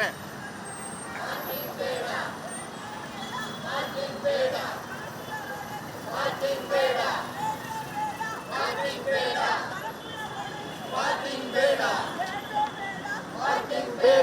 Amen. ಬೇಡ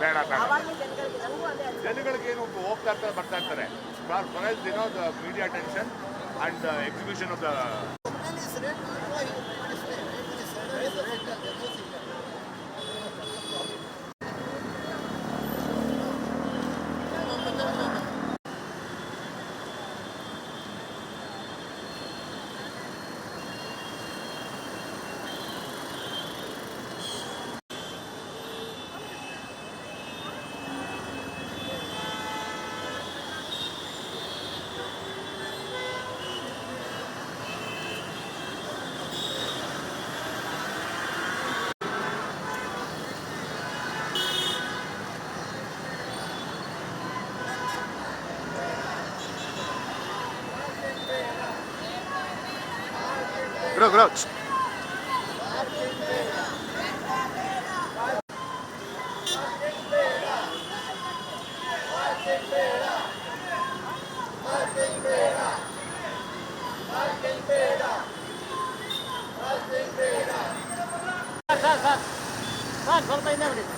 ಬೇಡ ಬೇಡ. ಜನಗಳಿಗೆ ಏನು ಹೋಗ್ತಾ ಇರ್ತಾರೆ ಬರ್ತಾ ಇರ್ತಾರೆ. For ದಿನೋ the media attention and exhibition of the 裏裏さあさあさあこのタイムです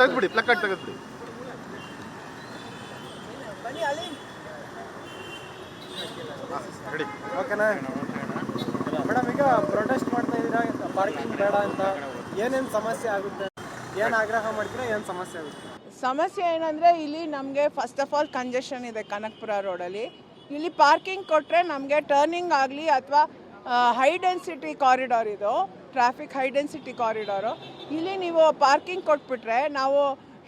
ತೆಗೆದ್ಬಿಡಿ placard ತೆಗೆದ್ಬಿಡಿ. ಬನ್ನಿ ಅಲ್ಲಿ ರೆಡಿ ಓಕೆನಾ? ಮೇಡಮ್ ಈಗ ಪ್ರೊಟೆಸ್ಟ್ ಮಾಡ್ತಾ ಇದ್ದೀರಾ? ಪಾರ್ಕಿಂಗ್ ಬೇಡ ಅಂತ. ಏನೇನು ಸಮಸ್ಯೆ ಆಗುತ್ತೆ? ಏನು ಆಗ್ರಹ ಮಾಡ್ತೀರಾ ಏನು ಸಮಸ್ಯೆ ಆಗುತ್ತೆ? ಸಮಸ್ಯೆ ಏನಂದರೆ ಇಲ್ಲಿ ನಮಗೆ ಫಸ್ಟ್ ಆಫ್ ಆಲ್ ಕಂಜೆಷನ್ ಇದೆ ಕನಕಪುರ ರೋಡಲ್ಲಿ ಇಲ್ಲಿ ಪಾರ್ಕಿಂಗ್ ಕೊಟ್ಟರೆ ನಮಗೆ ಟರ್ನಿಂಗ್ ಆಗಲಿ ಅಥವಾ ಹೈ ಡೆನ್ಸಿಟಿ ಕಾರಿಡಾರ್ ಇದು ಟ್ರಾಫಿಕ್ ಹೈ ಡೆನ್ಸಿಟಿ ಕಾರಿಡಾರು ಇಲ್ಲಿ ನೀವು ಪಾರ್ಕಿಂಗ್ ಕೊಟ್ಬಿಟ್ರೆ ನಾವು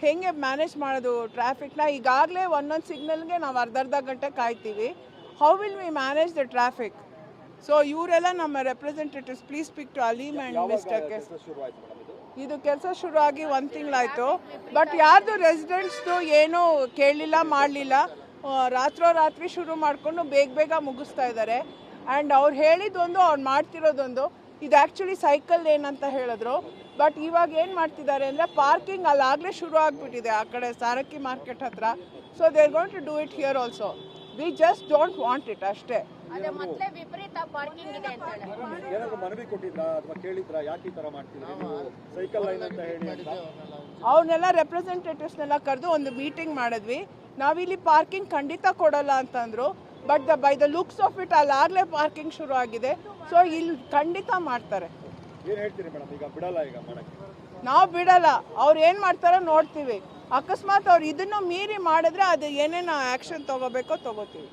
ಹೇಗೆ ಮ್ಯಾನೇಜ್ ಮಾಡೋದು ಟ್ರಾಫಿಕ್ನ ಈಗಾಗಲೇ ಒಂದೊಂದು ಸಿಗ್ನಲ್ಗೆ ನಾವು ಅರ್ಧ ಅರ್ಧ ಗಂಟೆ ಕಾಯ್ತೀವಿ. How will we manage the traffic so ಇವರೆಲ್ಲ ನಮ್ಮ representatives please speak to Aleem and mister ಇದು? ಕೆಲಸ ಶುರುವಾಗಿ ಆಗಿ ಒಂದು ತಿಂಗಳಾಯಿತು. ಬಟ್ ಯಾರ್ದು ರೆಸಿಡೆಂಟ್ಸ್ದು ಏನೂ ಕೇಳಲಿಲ್ಲ ಮಾಡಲಿಲ್ಲ ರಾತ್ರೋ ರಾತ್ರಿ ಶುರು ಮಾಡಿಕೊಂಡು ಬೇಗ ಬೇಗ ಮುಗಿಸ್ತಾ ಇದ್ದಾರೆ ಆ್ಯಂಡ್ ಅವ್ರು ಹೇಳಿದ್ದೊಂದು ಅವ್ರು ಮಾಡ್ತಿರೋದೊಂದು ಇದು ಆ್ಯಕ್ಚುಲಿ ಸೈಕಲ್ ಏನಂತ ಹೇಳಿದ್ರು. ಬಟ್ ಇವಾಗ ಏನು ಮಾಡ್ತಿದ್ದಾರೆ ಅಂದರೆ ಪಾರ್ಕಿಂಗ್ ಅಲ್ಲಾಗಲೇ ಶುರು ಆಗಿಬಿಟ್ಟಿದೆ ಆ ಕಡೆ ಸಾರಕ್ಕಿ ಮಾರ್ಕೆಟ್ ಹತ್ರ. So they're going to do it here also we just don't want it ಅಷ್ಟೇ. ಅವನ್ನೆಲ್ಲ ಮೊದಲೇ ವಿಪರೀತ ಪಾರ್ಕಿಂಗ್ ಇದೆ ಅಂತ ಹೇಳಿ. ಏನಾದ್ರು ಮನವಿ ಕೊಟ್ಟಿದ್ರಾ ಅಥವಾ ಕೇಳಿದ್ರಾ ಯಾಕೆ ಈ ಥರ ಮಾಡ್ತಿದ್ರಿ? ಸೈಕಲ್ ಲೈನ್ ಅಂತ ಹೇಳಿ ಅಂತ? ಅವ್ರನ್ನೆಲ್ಲ ರೆಪ್ರೆಸೆಂಟೇಟಿವ್ಸ್ನೆಲ್ಲ ಕರೆದು ಒಂದು ಮೀಟಿಂಗ್ ಮಾಡಿದ್ವಿ. ನಾವಿಲ್ಲಿ ಪಾರ್ಕಿಂಗ್ ಖಂಡಿತ ಕೊಡಲ್ಲ ಅಂತಂದ್ರು. But the by the looks of it ಅಲ್ಲಾಗಲೇ parking ಶುರು ಆಗಿದೆ. ಸೊ ಇಲ್ಲಿ ಖಂಡಿತ ಮಾಡ್ತಾರೆ. ನಾವು ಬಿಡಲ್ಲ. ಅವ್ರು ಏನು ಮಾಡ್ತಾರೋ ನೋಡ್ತೀವಿ. ಅಕಸ್ಮಾತ್ ಅವ್ರು ಇದನ್ನು ಮೀರಿ ಮಾಡಿದ್ರೆ ಅದು ಏನೇನು ಆ್ಯಕ್ಷನ್ ತಗೋಬೇಕೋ ತಗೋತೀವಿ.